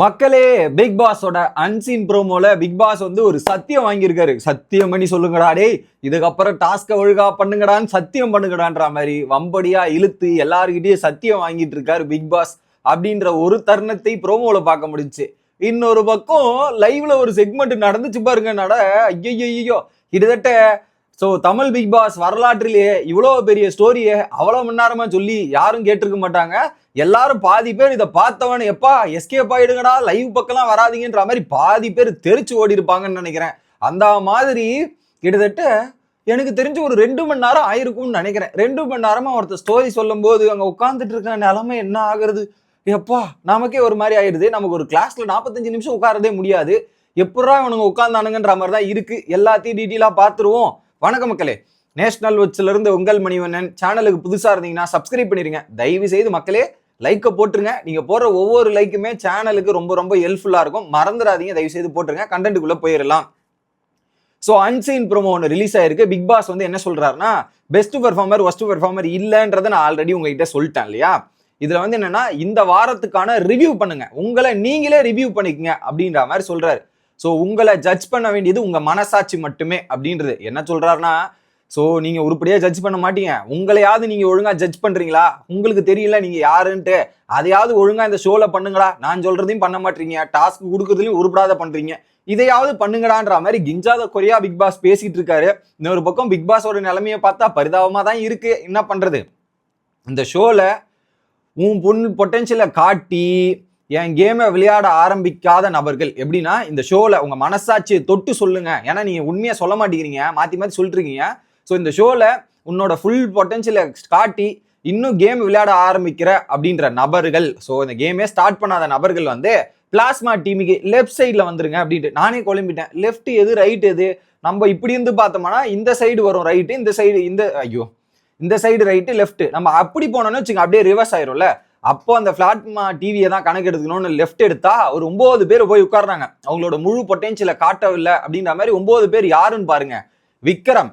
மக்களே பிக் பாஸோட அன்சீன் ப்ரோமோல பிக் பாஸ் வந்து ஒரு சத்தியம் வாங்கியிருக்காரு. சத்தியம் பண்ணி சொல்லுங்கடா டே இதுக்கப்புறம் டாஸ்க ஒழுங்கா பண்ணுங்கடான்னு சத்தியம் பண்ணுங்கடான்ற மாதிரி வம்படியா இழுத்து எல்லாருக்கிட்டயும் சத்தியம் வாங்கிட்டு இருக்காரு பிக் பாஸ் அப்படின்ற ஒரு தருணத்தை ப்ரோமோல பார்க்க முடிஞ்சுச்சு இன்னொரு பக்கம் லைவ்ல ஒரு செக்மெண்ட் நடந்துச்சு பாருங்க நட ஐயோ கிட்டத்தட்ட ஸோ தமிழ் பிக் பாஸ் வரலாற்றிலேயே இவ்வளோ பெரிய ஸ்டோரியை அவ்வளோ மணி நேரமாக சொல்லி யாரும் கேட்டிருக்க மாட்டாங்க. எல்லாரும் பாதி பேர் இதை பார்த்தவன் எப்பா எஸ்கேப் ஆயிடுங்கடா லைவ் பக்கம்லாம் வராதிங்கன்ற மாதிரி பாதி பேர் தெரிச்சு ஓடி இருப்பாங்கன்னு நினைக்கிறேன். அந்த மாதிரி கிட்டத்தட்ட எனக்கு தெரிஞ்சு ஒரு ரெண்டு மணி நேரம் ஆயிருக்கும்னு நினைக்கிறேன். ரெண்டு மணி நேரமா ஒருத்தர் ஸ்டோரி சொல்லும்போது அங்கே உட்காந்துட்டு இருக்க நிலமை என்ன ஆகுறது? எப்பா நமக்கே ஒரு மாதிரி ஆயிடுது நமக்கு ஒரு கிளாஸ்ல நாற்பத்தஞ்சு நிமிஷம் உட்காரதே முடியாது. எப்படா இவனுங்க உட்காந்தானுங்கன்ற மாதிரி தான் இருக்கு. எல்லாத்தையும் டீட்டெயிலாக பார்த்துருவோம். வணக்கம் மக்களே. நேஷனல் வச்சிலிருந்து உங்கள் மணிவண்ணன். சேனலுக்கு புதுசா இருந்தீங்கன்னா சப்ஸ்கிரைப் பண்ணிருங்க. தயவு செய்து மக்களே லைக்கை போட்டுருங்க. நீங்க போடுற ஒவ்வொரு லைக்குமே சேனலுக்கு ரொம்ப ரொம்ப ஹெல்ப்ஃபுல்லா இருக்கும். மறந்துடாதீங்க. தயவு செய்து போட்டுருங்க. கண்டென்ட்டுக்குள்ள போயிடலாம். ஸோ அன்சீன் ப்ரோமோ ஒன்று ரிலீஸ் ஆயிருக்கு. பிக் பாஸ் வந்து என்ன சொல்றாருன்னா பெஸ்ட் பெர்ஃபார்மர் ஒஸ்ட் பெர்ஃபார்மர் இல்லைன்றதை நான் ஆல்ரெடி உங்ககிட்ட சொல்லிட்டேன் இல்லையா? இதுல வந்து என்னன்னா இந்த வாரத்துக்கான ரிவ்யூ பண்ணுங்க. உங்களை நீங்களே ரிவ்யூ பண்ணிக்கங்க அப்படின்ற மாதிரி சொல்றாரு. ஸோ உங்களை ஜட்ஜ் பண்ண வேண்டியது உங்கள் மனசாட்சி மட்டுமே அப்படின்றது. என்ன சொல்கிறாருன்னா ஸோ நீங்கள் உருப்படியாக ஜட்ஜ் பண்ண மாட்டீங்க. உங்களையாவது நீங்கள் ஒழுங்காக ஜட்ஜ் பண்ணுறீங்களா உங்களுக்கு தெரியல நீங்கள் யாருன்ட்டு. அதையாவது ஒழுங்காக இந்த ஷோவில் பண்ணுங்களா நான் சொல்கிறதையும் பண்ண மாட்டீங்க. டாஸ்க் கொடுக்குறதுலையும் உருப்படாத பண்ணுறீங்க இதையாவது பண்ணுங்கடான்ற மாதிரி கிஞ்சாத குறையா பிக் பாஸ் பேசிகிட்டு இருக்காரு. இன்னொரு பக்கம் பிக் பாஸோட நிலைமையை பார்த்தா பரிதாபமாக தான் இருக்குது என்ன பண்ணுறது இந்த ஷோவில் உன் பொண்ணு பொட்டென்ஷியலை காட்டி என் கேமை விளையாட ஆரம்பிக்காத நபர்கள். எப்படின்னா இந்த ஷோவில் உங்கள் மனசாட்சியை தொட்டு சொல்லுங்க. ஏன்னா நீங்கள் உண்மையாக சொல்ல மாட்டேங்கிறீங்க. மாற்றி மாற்றி சொல்லிட்டுருக்கீங்க. ஸோ இந்த ஷோவில் உன்னோட ஃபுல் பொட்டன்ஷியலை காட்டி இன்னும் கேம் விளையாட ஆரம்பிக்கிற அப்படின்ற நபர்கள். ஸோ இந்த கேமே ஸ்டார்ட் பண்ணாத நபர்கள் வந்து பிளாஸ்மா டீமுக்கு லெஃப்ட் சைடில் வந்துருங்க அப்படின்ட்டு. நானே குழம்பிட்டேன். லெஃப்ட் எது ரைட் எது? நம்ம இப்படி இருந்து பார்த்தோம்னா இந்த சைடு வரும் ரைட்டு இந்த சைடு இந்த ஐயோ இந்த சைடு ரைட்டு லெஃப்ட் நம்ம அப்படி போனோம்னு வச்சுங்க அப்படியே ரிவர்ஸ் ஆயிரும்ல. அப்போ அந்த பிளாட்மா டிவியை தான் கணக்கு எடுத்துக்கணும்னு லெஃப்ட் எடுத்தா ஒரு ஒன்பது பேர் போய் உட்கார்றாங்க. அவங்களோட முழு பொட்டென்ஷியலை காட்டவில்லை அப்படின்ற மாதிரி ஒன்பது பேர் யாருன்னு பாருங்க. விக்ரம்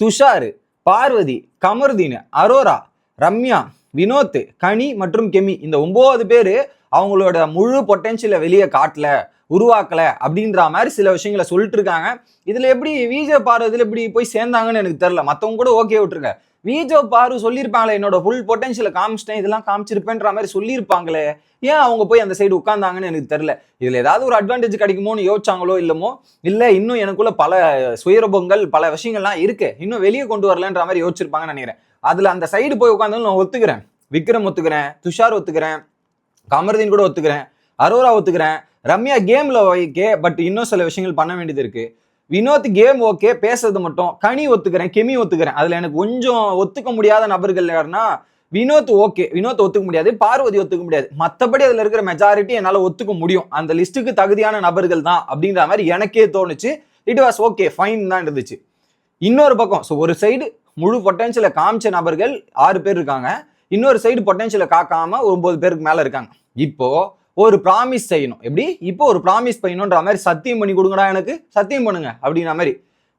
துஷார் பார்வதி கமருதீன் அரோரா ரம்யா வினோத் கனி மற்றும் கெமி. இந்த ஒன்பது பேர் அவங்களோட முழு பொட்டென்ஷியலை வெளியே காட்டல உருவாக்கல அப்படின்ற மாதிரி சில விஷயங்களை சொல்லிட்டு இருக்காங்க. இதுல எப்படி விஜய் பார்வதியில் எப்படி போய் சேர்ந்தாங்கன்னு எனக்கு தெரியல. மற்றவங்க கூட ஓகே விட்டுருங்க. விஜோ பாரு சொல்லியிருப்பாங்களே என்னோட ஃபுல் பொட்டன்ஷியலை காமிச்சிட்டேன் இதெல்லாம் காமிச்சிருப்பேன்ற மாதிரி சொல்லியிருப்பாங்களே. ஏன் அவங்க போய் அந்த சைடு உட்காந்தாங்கன்னு எனக்கு தெரியல. இதில் ஏதாவது ஒரு அட்வான்டேஜ் கிடைக்குமோன்னு யோசிச்சாங்களோ இல்லமோ இல்லை இன்னும் எனக்குள்ள பல சுயரபங்கள் பல விஷயங்கள்லாம் இருக்கு. இன்னும் வெளியே கொண்டு வரலன்ற மாதிரி யோசிச்சிருப்பாங்கன்னு நினைக்கிறேன். அதில் அந்த சைடு போய் உட்காந்தாலும் நான் ஒத்துக்கிறேன். விக்ரம் ஒத்துக்கிறேன் துஷார் ஒத்துக்கிறேன் கமருதீன் கூட ஒத்துக்கிறேன் அரோரா ஒத்துக்கிறேன். ரம்யா கேமில் ஓகே பட் இன்னும் சில விஷயங்கள் பண்ண வேண்டியது இருக்குது வினோத் கேம் ஓகே பேசுறது மட்டும். கனி ஒத்துக்கிறேன் கெமி ஒத்துக்கிறேன். அதுல எனக்கு கொஞ்சம் ஒத்துக்க முடியாத நபர்கள் யாருன்னா வினோத் ஓகே. வினோத் ஒத்துக்க முடியாது பார்வதி ஒத்துக்க முடியாது. மற்றபடி அதுல இருக்கிற மெஜாரிட்டி என்னால ஒத்துக்க முடியும். அந்த லிஸ்ட்டுக்கு தகுதியான நபர்கள் தான் அப்படின்ற மாதிரி எனக்கே தோணுச்சு. இட் வாஸ் ஓகே ஃபைன் தான் இருந்துச்சு. இன்னொரு பக்கம் ஸோ ஒரு சைடு முழு பொட்டன்ஷியலை காமிச்ச நபர்கள் ஆறு பேர் இருக்காங்க. இன்னொரு சைடு பொட்டன்ஷியலை காக்காம ஒன்பது பேருக்கு மேல இருக்காங்க. இப்போ ஒரு ப்ராமிஸ் செய்யணும். எப்படி? இப்போ ஒரு ப்ராமிஸ் பண்ணணுன்ற மாதிரி சத்தியம் பண்ணி கொடுங்கடா எனக்கு. சத்தியம் பண்ணுங்க. அப்படின்ற மாதிரி.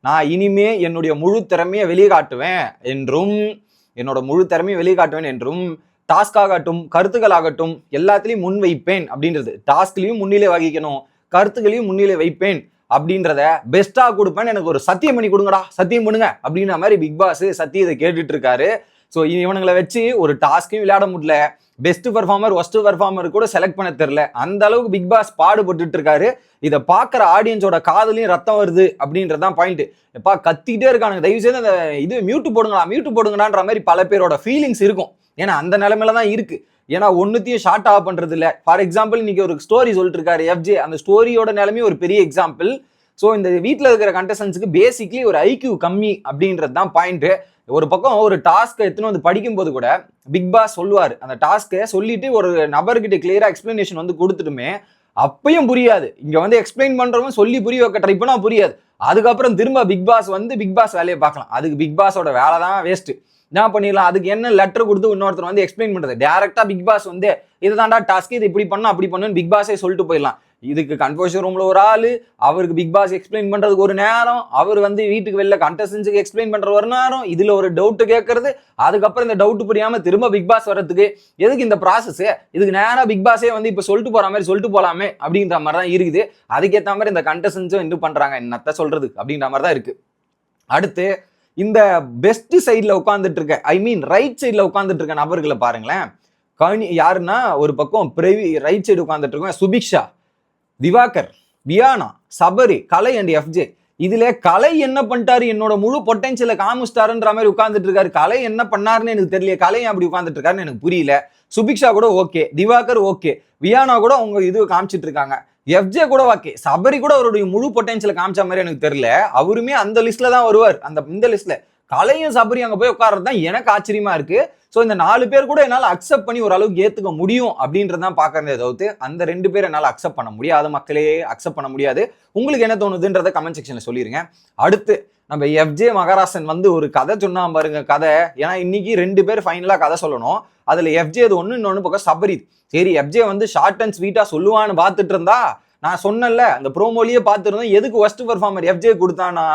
நான் இனிமே என்னுடைய முழு திறமையை வெளியே காட்டுவேன் என்றும் என்னோட முழு திறமையை வெளியே காட்டுவேன் என்றும் டாஸ்க் ஆகட்டும் கருத்துக்கள் ஆகட்டும் எல்லாத்துலேயும் முன் வைப்பேன் அப்படின்றது. டாஸ்க்லையும் முன்னிலை வகிக்கணும். கருத்துக்களையும் முன்னிலை வைப்பேன் அப்படின்றத பெஸ்ட்டாக கொடுப்பேன் எனக்கு ஒரு சத்தியம் பண்ணி கொடுங்கடா. சத்தியம் பண்ணுங்க. அப்படின்ற மாதிரி பிக் பாஸ் சத்தியத்தை கேட்டுட்டு இருக்காரு. ஸோ இவனுங்களை வச்சு ஒரு டாஸ்க்கையும் விளையாட முடியல. பெஸ்ட் பர்ஃபார்மர் ஒஸ்ட் பர்ஃபார்மர் கூட செலக்ட் பண்ண தெரில அந்த அளவுக்கு பிக் பாஸ் பாடுபட்டுட்டு இருக்காரு. இதை பார்க்குற ஆடியன்ஸோட காதலையும் ரத்தம் வருது அப்படின்றதான் பாயிண்ட் எப்பா கத்திட்டே இருக்கானுங்க. தயவு செய்து அந்த இது மியூட்டு போடுங்களா மியூட்டு போடுங்கடான்ற மாதிரி பல பேரோட ஃபீலிங்ஸ் இருக்கும். ஏன்னா அந்த நிலமையில தான் இருக்கு. ஏன்னா ஒன்னுத்தையும் ஷார்ட் ஆஃப் பண்றது இல்லை. ஃபார் எக்ஸாம்பிள் இன்னைக்கு ஒரு ஸ்டோரி சொல்லிட்டு இருக்காரு எஃப்ஜே அந்த ஸ்டோரியோட நிலமையும் ஒரு பெரிய எக்ஸாம்பிள் ஸோ இந்த வீட்டில் இருக்கிற கண்டஸ்டன்ஸுக்கு பேசிக்லி ஒரு ஐக்யூ கம்மி அப்படின்றது தான் பாயிண்ட்டு ஒரு பக்கம் ஒரு டாஸ்க்கை எடுத்துன்னு வந்து படிக்கும்போது கூட பிக் பாஸ் சொல்லுவார். அந்த டாஸ்க்கை சொல்லிட்டு ஒரு நபர்கிட்ட கிளியரா எக்ஸ்பிளனேஷன் வந்து கொடுத்துட்டுமே அப்பயும் புரியாது. இங்க வந்து எக்ஸ்பிளைன் பண்றவங்க சொல்லி புரிய வைக்க ட்ரை பண்ணா புரியாது. அதுக்கப்புறம் திரும்ப பிக் பாஸ் வந்து பிக் பாஸ் வேலையை பார்க்கலாம். அதுக்கு பிக் பாஸோட வேலை தான் வேஸ்ட் என்ன பண்ணிடலாம்? அதுக்கு என்ன லெட்டர் கொடுத்து இன்னொருத்தர் வந்து எக்ஸ்பிளைன் பண்றது? டேரக்டா பிக் பாஸ் வந்து இதுதான்டா டாஸ்க் இது இப்படி பண்ணும் அப்படி பண்ணுன்னு பிக் பாஸே சொல்லிட்டு போயிடலாம். இதுக்கு கன்ஃபர்ஷன் ரூமில் ஒரு ஆள் அவருக்கு பிக் பாஸ் எக்ஸ்பிளைன் பண்ணுறதுக்கு ஒரு நேரம் அவர் வந்து வீட்டுக்கு வெளில கண்டஸ்டன்ஸுக்கு எக்ஸ்பிளைன் பண்ணுற ஒரு நேரம் இதில் ஒரு டவுட்டு கேட்கறது அதுக்கப்புறம் இந்த டவுட் புரியாமல் திரும்ப பிக் பாஸ் வர்றதுக்கு எதுக்கு இந்த ப்ராசஸ்ஸு இதுக்கு நேராக பிக் பாஸே வந்து இப்போ சொல்லிட்டு போகிற மாதிரி சொல்லிட்டு போகலாமே அப்படின்ற மாதிரி தான் இருக்குது. அதுக்கேற்ற மாதிரி இந்த கண்டஸ்டன்ஸும் என்ன பண்ணுறாங்க என்னத்த சொல்கிறது அப்படின்ற மாதிரி தான் இருக்குது அடுத்து இந்த பெஸ்ட் சைடில் உட்காந்துட்டு இருக்க ஐ மீன் ரைட் சைடில் உட்காந்துட்டு இருக்க நபர்களை பாருங்களேன். கணி யாருன்னா ஒரு பக்கம் பிரவி ரைட் சைடு உட்காந்துட்டு இருக்கோம் சுபிக்ஷா. திவாகர் வியானா சபரி கலை அண்ட் எஃப்ஜே இதுல கலை என்ன பண்ணிட்டாரு? என்னோட முழு பொட்டன்ஷியலை காமிச்சிட்டாருன்ற மாதிரி உட்கார்ந்துட்டு இருக்காரு. கலை என்ன பண்ணாருன்னு எனக்கு தெரியல. கலை அப்படி உட்கார்ந்துட்டு இருக்காருன்னு எனக்கு புரியல. சுபிக்ஷா கூட ஓகே. திவாகர் ஓகே. வியானா கூட அவங்க இது காமிச்சிட்டு இருக்காங்க. எஃப்ஜே கூட ஓகே. சபரி கூட அவருடைய முழு பொட்டன்ஷியலை காமிச்ச மாதிரி எனக்கு தெரியல. அவருமே அந்த லிஸ்ட்ல தான் வருவார். அந்த இந்த லிஸ்ட்ல கலையும் சபரி அங்க போய் உட்கார்றது தான் எனக்கு ஆச்சரியமா இருக்கு. ஸோ இந்த நாலு பேர் கூட என்னால் அக்செப்ட் பண்ணி ஓரளவுக்கு ஏற்றுக்க முடியும் அப்படின்றதான் பார்க்கறதே தவிர்த்து அந்த ரெண்டு பேர் என்னால் அக்செப்ட் பண்ண முடியாத மக்களே அக்செப்ட் பண்ண முடியாது. உங்களுக்கு என்ன தோணுதுன்றத கமெண்ட் செக்ஷனில் சொல்லிடுங்க அடுத்து நம்ம எஃப்ஜே மகாராசன் வந்து ஒரு கதை சொன்னா பாருங்க கதை. ஏன்னா இன்னைக்கு ரெண்டு பேர் ஃபைனலாக கதை சொல்லணும். அதில் எஃப்ஜே அது ஒன்று இன்னொன்று பக்கம் சபரித் சரி எஃப்ஜே வந்து ஷார்ட் அண்ட் ஸ்வீட்டாக சொல்லுவான்னு பார்த்துட்டு இருந்தா நான் சொன்னேன்ல அந்த ப்ரோமோலியே பார்த்துருந்தோம் எதுக்கு ஒஸ்ட் பர்ஃபார்மர் எஃப்ஜே கொடுத்தானா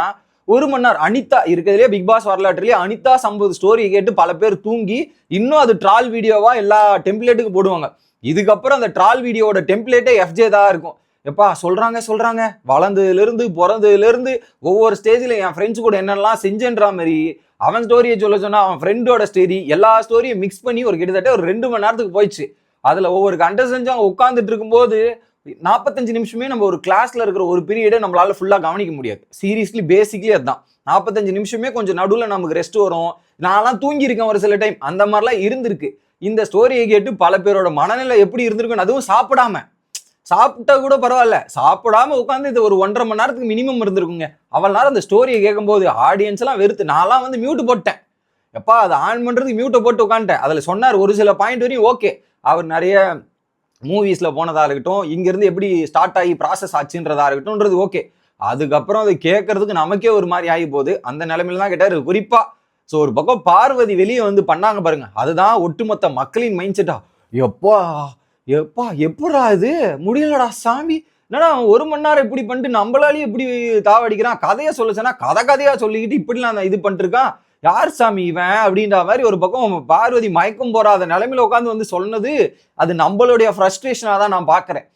ஒரு மணி நேரம் அனிதா இருக்கிறதுலே பிக் பாஸ் வரலாற்றுலேயே அனிதா சம்பவ ஸ்டோரி கேட்டு பல பேர் தூங்கி இன்னும் அது ட்ரால் வீடியோவா எல்லா டெம்ப்ளேட்டுக்கு போடுவாங்க. இதுக்கப்புறம் அந்த ட்ரால் வீடியோவோட டெம்ப்ளேட்டே எஃப்ஜே தான் இருக்கும். எப்பா சொல்றாங்க சொல்றாங்க. வளர்ந்ததுலேருந்து பிறந்ததுலேருந்து ஒவ்வொரு ஸ்டேஜில் என் ஃப்ரெண்ட்ஸ் கூட என்னெல்லாம் செஞ்சேன்ற மாதிரி அவன் ஸ்டோரியை சொல்ல சொன்னா அவன் ஃப்ரெண்டோட ஸ்டோரி எல்லா ஸ்டோரியும் மிக்ஸ் பண்ணி ஒரு கிட்டத்தட்ட ஒரு ரெண்டு மணி நேரத்துக்கு போயிடுச்சு. அதில் ஒவ்வொரு கண்டஸ்டன்ஸும் அவங்க உட்காந்துட்டு இருக்கும்போது நாற்பத்தஞ்சு நிமிஷமே நம்ம ஒரு கிளாஸ்ல இருக்கிற ஒரு பீரியடை நம்மளால ஃபுல்லாக கவனிக்க முடியாது. சீரியஸ்லி பேசிக்லி அதுதான். நாற்பத்தஞ்சு நிமிஷமே கொஞ்சம் நடுவில் நமக்கு ரெஸ்ட் வரும். நான்லாம் தூங்கியிருக்கேன் ஒரு சில டைம் அந்த மாதிரிலாம் இருந்திருக்கு. இந்த ஸ்டோரியை கேட்டு பல பேரோட மனநிலை எப்படி இருந்திருக்கும் அதுவும் சாப்பிடாம. சாப்பிட்டா கூட பரவாயில்ல. சாப்பிடாம உட்காந்து இது ஒரு ஒன்றரை மணி நேரத்துக்கு மினிமம் இருந்திருக்குங்க. அவள் நேரம் அந்த ஸ்டோரியை கேட்கும்போது ஆடியன்ஸ் எல்லாம் வெறுத்து நான்லாம் வந்து மியூட் போட்டேன். எப்பா அதை ஆன் பண்ணுறதுக்கு மியூட்டை போட்டு உட்காந்துட்டேன் அதில் சொன்னார் ஒரு சில பாயிண்ட் வரையும் ஓகே அவர் நிறைய மூவிஸில் போனதாக இருக்கட்டும் இங்கேருந்து எப்படி ஸ்டார்ட் ஆகி ப்ராசஸ் ஆச்சுன்றதா இருக்கட்டும்ன்றது ஓகே அதுக்கப்புறம் அதை கேட்கறதுக்கு நமக்கே ஒரு மாதிரி ஆகி போகுது. அந்த நிலைமையில தான் கேட்டார். குறிப்பாக ஸோ ஒரு பக்கம் பார்வதி வெளியே வந்து பண்ணாங்க பாருங்க. அதுதான் ஒட்டுமொத்த மக்களின் மைண்ட் செட்டா எப்பா எப்பா எப்படா இது? முடியலடா சாமி. என்னடா ஒரு மணி நேரம் இப்படி பண்ணிட்டு நம்மளாலேயும் இப்படி தாவடிக்கிறான். கதையை சொல்ல சொன்னா கதை கதையாக சொல்லிக்கிட்டு இப்படிலாம் இது பண்ணிருக்கான் யார் சாமி இவன் அப்படின்ற மாதிரி ஒரு பக்கம் பார்வதி மயக்கம் போறாத நிலைமையில உட்காந்து வந்து சொன்னது அது நம்மளுடைய ஃப்ரஸ்ட்ரேஷனாக தான் நான் பார்க்குறேன்.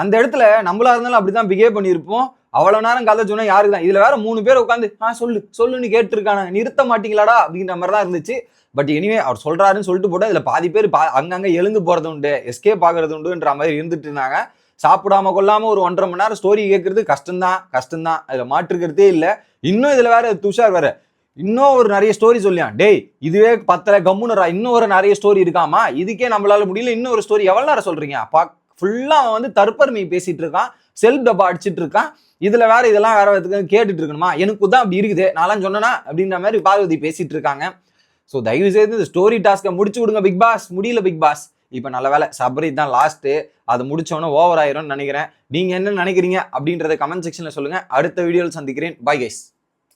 அந்த இடத்துல நம்மளா இருந்தாலும் அப்படிதான் பிஹேவ் பண்ணியிருப்போம். அவ்வளோ நேரம் கதை சொன்னா யாருக்கு தான் இதில் வேற மூணு பேர் உட்காந்து ஆ சொல்லு சொல்லுன்னு கேட்டிருக்கானுங்க நிறுத்த மாட்டீங்களாடா? அப்படின்ற மாதிரி தான் இருந்துச்சு. பட் எனிவே அவர் சொல்கிறாருன்னு சொல்லிட்டு போட்டால் இதில் பாதி பேர் பா அங்கங்கே எழுந்து போகிறது உண்டு எஸ்கேப் ஆகிறது உண்டுன்ற மாதிரி இருந்துட்டு இருந்தாங்க. சாப்பிடாம கொள்ளாம ஒரு ஒன்றரை மணி நேரம் ஸ்டோரி கேட்கறது கஷ்டம்தான் கஷ்டம்தான். அதில் மாற்றுக்கிறதே இல்லை. இன்னும் இதில் வேற துஷார் வேற இன்னும் ஒரு நிறைய ஸ்டோரி சொல்லியான் டேய் இதுவே பத்தல கம்முனரா இன்னும் ஒரு நிறைய ஸ்டோரி இருக்காமா? இதுக்கே நம்மளால முடியல. இன்னும் ஒரு ஸ்டோரி எவ்வளோ நேரம் சொல்றீங்க? அப்பா ஃபுல்லாக அவன் வந்து தற்பருமை பேசிட்டு இருக்கான். செல்ஃப் டப்பா அடிச்சிட்டு இருக்கான். இதுல வேற இதெல்லாம் வேற கேட்டுட்டு இருக்கணுமா? எனக்கு தான் அப்படி இருக்குது. நான்லாம் சொன்னனா? அப்படின்ற மாதிரி பார்வதி பேசிட்டு இருக்காங்க. ஸோ தயவு செய்து இந்த ஸ்டோரி டாஸ்க்கை முடிச்சு விடுங்க பிக் பாஸ் முடியல பிக் பாஸ் இப்போ நல்ல வேலை சபரி தான் லாஸ்ட்டு அதை முடிச்சோன்னே ஓவர் ஆயிரும்னு நினைக்கிறேன். நீங்கள் என்ன நினைக்கிறீங்க அப்படின்றத கமெண்ட் செக்ஷனில் சொல்லுங்கள் அடுத்த வீடியோவில் சந்திக்கிறேன். Bye guys